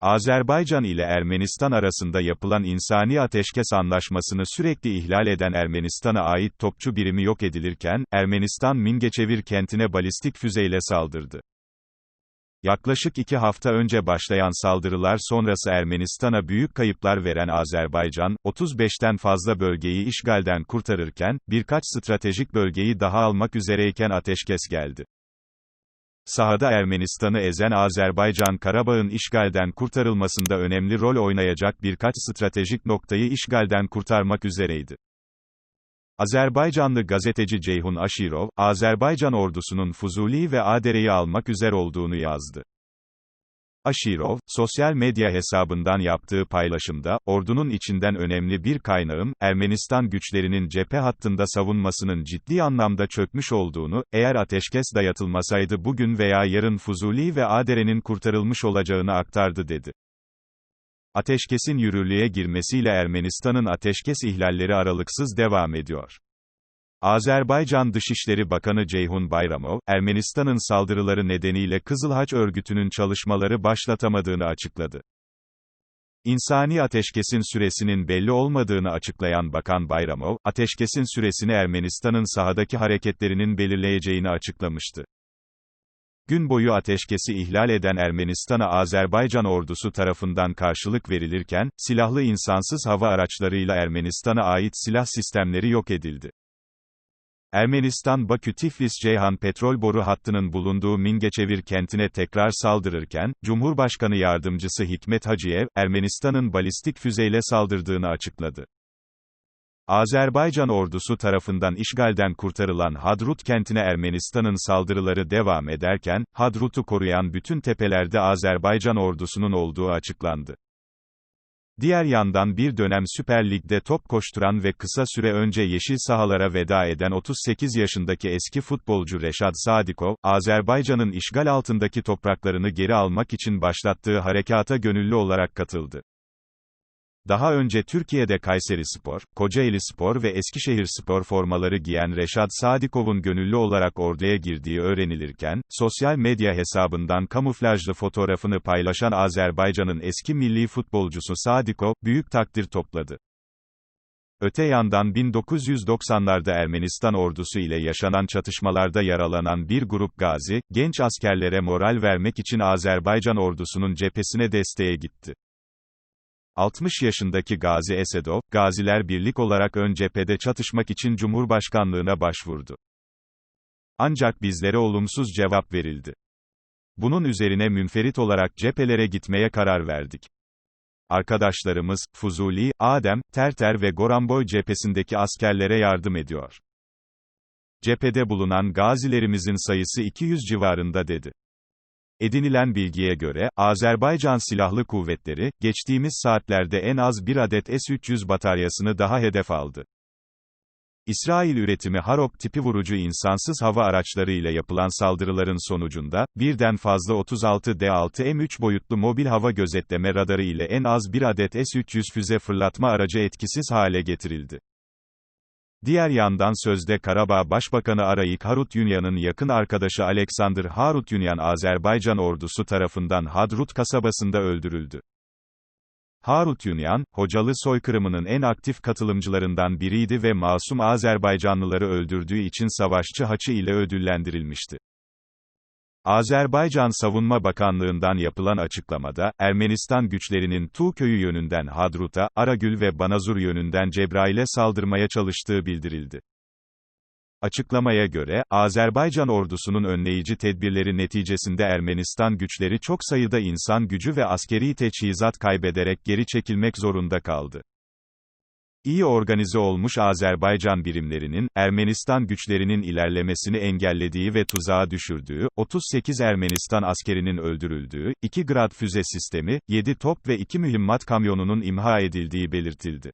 Azerbaycan ile Ermenistan arasında yapılan insani ateşkes anlaşmasını sürekli ihlal eden Ermenistan'a ait topçu birimi yok edilirken, Ermenistan Mingeçevir kentine balistik füzeyle saldırdı. Yaklaşık iki hafta önce başlayan saldırılar sonrası Ermenistan'a büyük kayıplar veren Azerbaycan, 35'ten fazla bölgeyi işgalden kurtarırken, birkaç stratejik bölgeyi daha almak üzereyken ateşkes geldi. Sahada Ermenistan'ı ezen Azerbaycan Karabağ'ın işgalden kurtarılmasında önemli rol oynayacak birkaç stratejik noktayı işgalden kurtarmak üzereydi. Azerbaycanlı gazeteci Ceyhun Aşirov, Azerbaycan ordusunun Fuzuli ve Adere'yi almak üzere olduğunu yazdı. Aşirov, sosyal medya hesabından yaptığı paylaşımda, ordunun içinden önemli bir kaynağım, Ermenistan güçlerinin cephe hattında savunmasının ciddi anlamda çökmüş olduğunu, eğer ateşkes dayatılmasaydı bugün veya yarın Fuzuli ve Adere'nin kurtarılmış olacağını aktardı dedi. Ateşkesin yürürlüğe girmesiyle Ermenistan'ın ateşkes ihlalleri aralıksız devam ediyor. Azerbaycan Dışişleri Bakanı Ceyhun Bayramov, Ermenistan'ın saldırıları nedeniyle Kızıl Haç örgütünün çalışmaları başlatamadığını açıkladı. İnsani ateşkesin süresinin belli olmadığını açıklayan Bakan Bayramov, ateşkesin süresini Ermenistan'ın sahadaki hareketlerinin belirleyeceğini açıklamıştı. Gün boyu ateşkesi ihlal eden Ermenistan'a Azerbaycan ordusu tarafından karşılık verilirken, silahlı insansız hava araçlarıyla Ermenistan'a ait silah sistemleri yok edildi. Ermenistan Bakü-Tiflis-Ceyhan petrol boru hattının bulunduğu Mingeçevir kentine tekrar saldırırken, Cumhurbaşkanı Yardımcısı Hikmet Hacıyev, Ermenistan'ın balistik füzeyle saldırdığını açıkladı. Azerbaycan ordusu tarafından işgalden kurtarılan Hadrut kentine Ermenistan'ın saldırıları devam ederken, Hadrut'u koruyan bütün tepelerde Azerbaycan ordusunun olduğu açıklandı. Diğer yandan bir dönem Süper Lig'de top koşturan ve kısa süre önce yeşil sahalara veda eden 38 yaşındaki eski futbolcu Reşad Sadikov, Azerbaycan'ın işgal altındaki topraklarını geri almak için başlattığı harekata gönüllü olarak katıldı. Daha önce Türkiye'de Kayseri Spor, Kocaeli Spor ve Eskişehir Spor formaları giyen Reşad Sadikov'un gönüllü olarak orduya girdiği öğrenilirken, sosyal medya hesabından kamuflajlı fotoğrafını paylaşan Azerbaycan'ın eski milli futbolcusu Sadikov, büyük takdir topladı. Öte yandan 1990'larda Ermenistan ordusu ile yaşanan çatışmalarda yaralanan bir grup gazi, genç askerlere moral vermek için Azerbaycan ordusunun cephesine desteğe gitti. 60 yaşındaki Gazi Esedov, Gaziler Birlik olarak ön cephede çatışmak için Cumhurbaşkanlığına başvurdu. Ancak bizlere olumsuz cevap verildi. Bunun üzerine münferit olarak cephelere gitmeye karar verdik. Arkadaşlarımız, Fuzuli, Adem, Terter ve Goranboy cephesindeki askerlere yardım ediyor. Cephede bulunan gazilerimizin sayısı 200 civarında dedi. Edinilen bilgiye göre, Azerbaycan Silahlı Kuvvetleri, geçtiğimiz saatlerde en az bir adet S-300 bataryasını daha hedef aldı. İsrail üretimi Harop tipi vurucu insansız hava araçları ile yapılan saldırıların sonucunda, birden fazla 36D6M3 boyutlu mobil hava gözetleme radarı ile en az bir adet S-300 füze fırlatma aracı etkisiz hale getirildi. Diğer yandan sözde Karabağ Başbakanı Arayik Harutyunyan'ın yakın arkadaşı Alexander Harutyunyan Azerbaycan ordusu tarafından Hadrut kasabasında öldürüldü. Harutyunyan, Hocalı soykırımının en aktif katılımcılarından biriydi ve masum Azerbaycanlıları öldürdüğü için savaşçı haçı ile ödüllendirilmişti. Azerbaycan Savunma Bakanlığı'ndan yapılan açıklamada, Ermenistan güçlerinin Tu köyü yönünden Hadrut'a, Aragül ve Banazur yönünden Cebrail'e saldırmaya çalıştığı bildirildi. Açıklamaya göre, Azerbaycan ordusunun önleyici tedbirleri neticesinde Ermenistan güçleri çok sayıda insan gücü ve askeri teçhizat kaybederek geri çekilmek zorunda kaldı. İyi organize olmuş Azerbaycan birimlerinin, Ermenistan güçlerinin ilerlemesini engellediği ve tuzağa düşürdüğü, 38 Ermenistan askerinin öldürüldüğü, 2 Grad füze sistemi, 7 top ve 2 mühimmat kamyonunun imha edildiği belirtildi.